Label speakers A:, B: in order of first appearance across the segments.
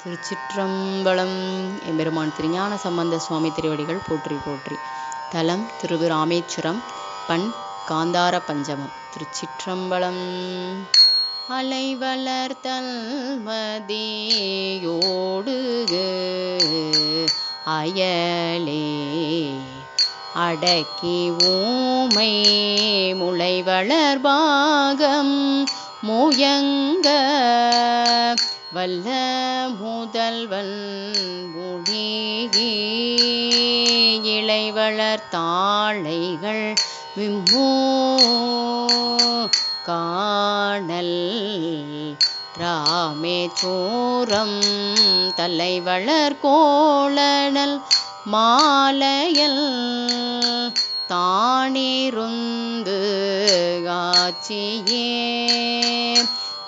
A: திருச்சிற்றம்பலம் எம்பெருமான் திருஞான சம்பந்த சுவாமி திருவடிகள் போற்றி போற்றி. தலம் திருவிராமேச்சுரம் பண் காந்தார பஞ்சமம். திருச்சிற்றம்பலம். அலைவளர்த்தல் மதியோடு அயலே அடக்கி ஊமை முளைவளர் பாகம் முயங்க வல்ல முதல்வன் முடிகி இளைவளர் தாளைகள் விம்மூ காணல் ராமேச்சூரம் தலைவளர் கோளனல் மாலையல் தானிருந்து காட்சியே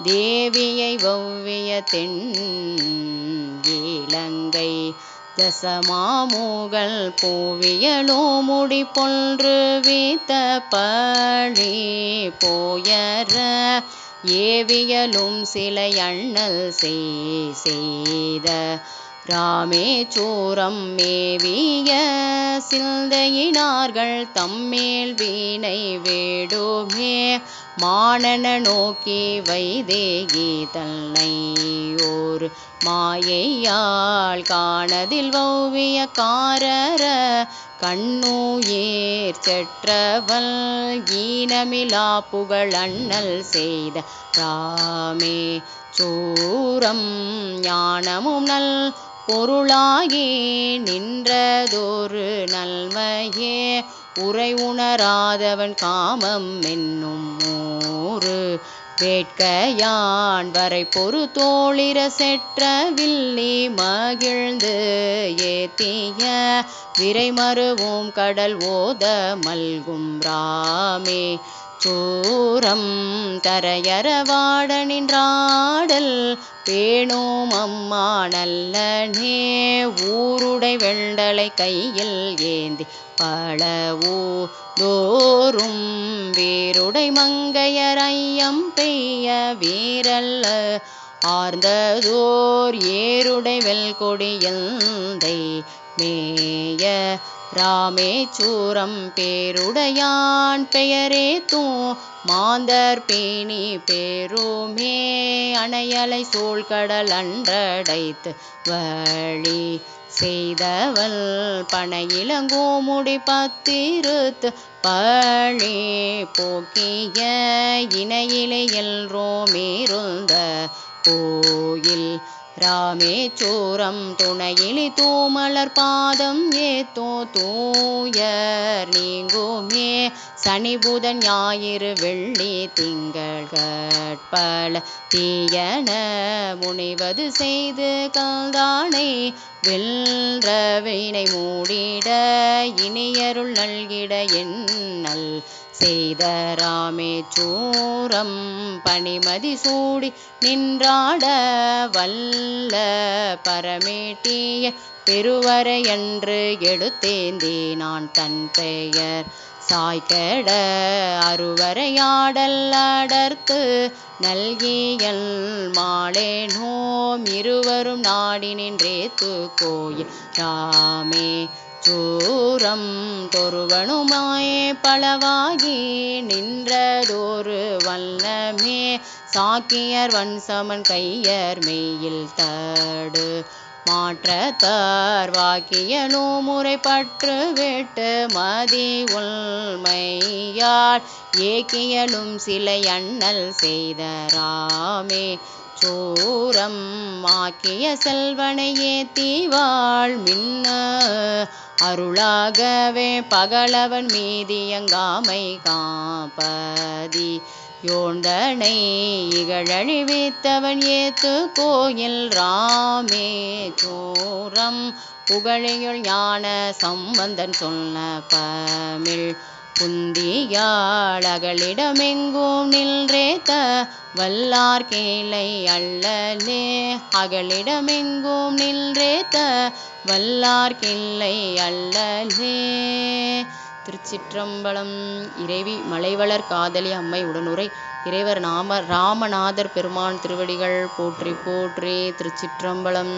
A: தேவியை ஒவ்விய தென் இலங்கை தசமாமூகள் பூவியலோ முடி பொன்று வீத்த பழி போயற ஏவியலும் சிலை அண்ணல் செய்த ராமேச்சூரம் மேவிய சிந்தையினார்கள் தம்மேல் வீணை வேடுமே மானன நோக்கி வைதேகி தன்னை ஓர் மாயையால் காணதில் வௌவிய காரர கண்ணூயேர் செற்றவள் ஈனமிலா புகழ் அண்ணல் செய்த ராமே. சூரம் ஞானமும் நல் பொருளாகி நின்றதொரு நல்மையே. உரை உணராதவன் காமம் என்னும் ஊறு வேட்கையான் வரை பொறு தோளிர செற்ற வில்லி மகிழ்ந்து ஏத்திய விரைமருவும் கடல் ஓத மல்கும் ராமே. சூரம் தரையறவாடனின்றாடல் பேணோம் அம்மா நல்லனே. ஊருடை வெண்டலை கையில் ஏந்தி பழவோ தோறும் வேருடை மங்கையர் ஐயம் பெய்ய வீரல்ல ஆர்ந்ததோர் ஏருடை வெல்கொடியந்தை மேய ராமேச்சூரம் பேருடையான் பெயரே தூ மாந்தர் பேணி பேருமே அணையலை சூழ்கடல் அன்றடைத்து வழி செய்தவள் பனையிலங்கோமுடி பத்திருத்து பழி போக்கிய இணையிலையல் ரோமேருந்த கோயில் ராமேச்சூரம் துணையிலி தூமலர் பாதம் ஏத்தோ தூயர் நீங்குமே. சனி புதன் ஞாயிறு வெள்ளி திங்கள் கட்பல தீயன முனைவது செய்து கல்தானை. வெல்ற வினை மூடிட இனியருள் நல்கிட என் நல் ராமேச்சூரம் பனிமதி சூடி நின்றாட வல்ல பரமேட்டிய பெருவரையன்று எடுத்தேந்தி நான் தன் பெயர். சாய்கட அருவரையாடல் அடர்த்து நல்கியல் மாலே நோம் இருவரும் நாடி நின்றேத்து கோயில். ராமே சூரம் தொருவனுமாய் பலவாகி நின்றதோரு வல்லமே. சாக்கியர் வன்சமன் கையர் மெயில் தடு. மாற்றத்தார் வாக்கியனோ முறைப்பற்று விட்டு மதி உள்மையால். ஏக்கியலும் சிலை அண்ணல் செய்த ராமே. சூரம் ஆக்கிய செல்வனையே தீவாள் மின்ன. அருளாகவே பகலவன் மீதியங்காமை காப்பதி. யோந்தனை இகழழிவித்தவன் ஏத்து கோயில் ராமே சோரம் புகழையுள் ஞான சம்பந்தன் சொன்ன பமிழ் புந்தியாளகளிடமெங்கும் நின்றேத்த வல்லார் கேளை அள்ளலே அகலிடமெங்கும் நின்றேத்த வல்லார்கில்லை அல்லலே திருச்சிற்றம்பலம் இறைவி மலைவளர் காதலி அம்மை உடனுரை. இறைவர் நாம ராமநாதர் பெருமான் திருவடிகள் போற்றி போற்றி திருச்சிற்றம்பலம்.